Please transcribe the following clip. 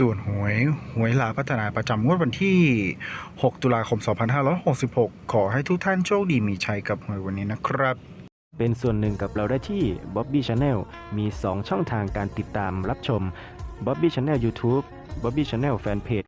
ด่วนหวยหวยลาพัฒนาประจำงวดวันที่ 6 ตุลาคม 2566 ขอให้ทุกท่านโชคดีมีชัยกับหวยวันนี้นะครับ เป็นส่วนหนึ่งกับเราได้ที่ Bobby Channel มี 2 ช่องทางการติดตามรับชม Bobby Channel YouTube Bobby Channel Fanpage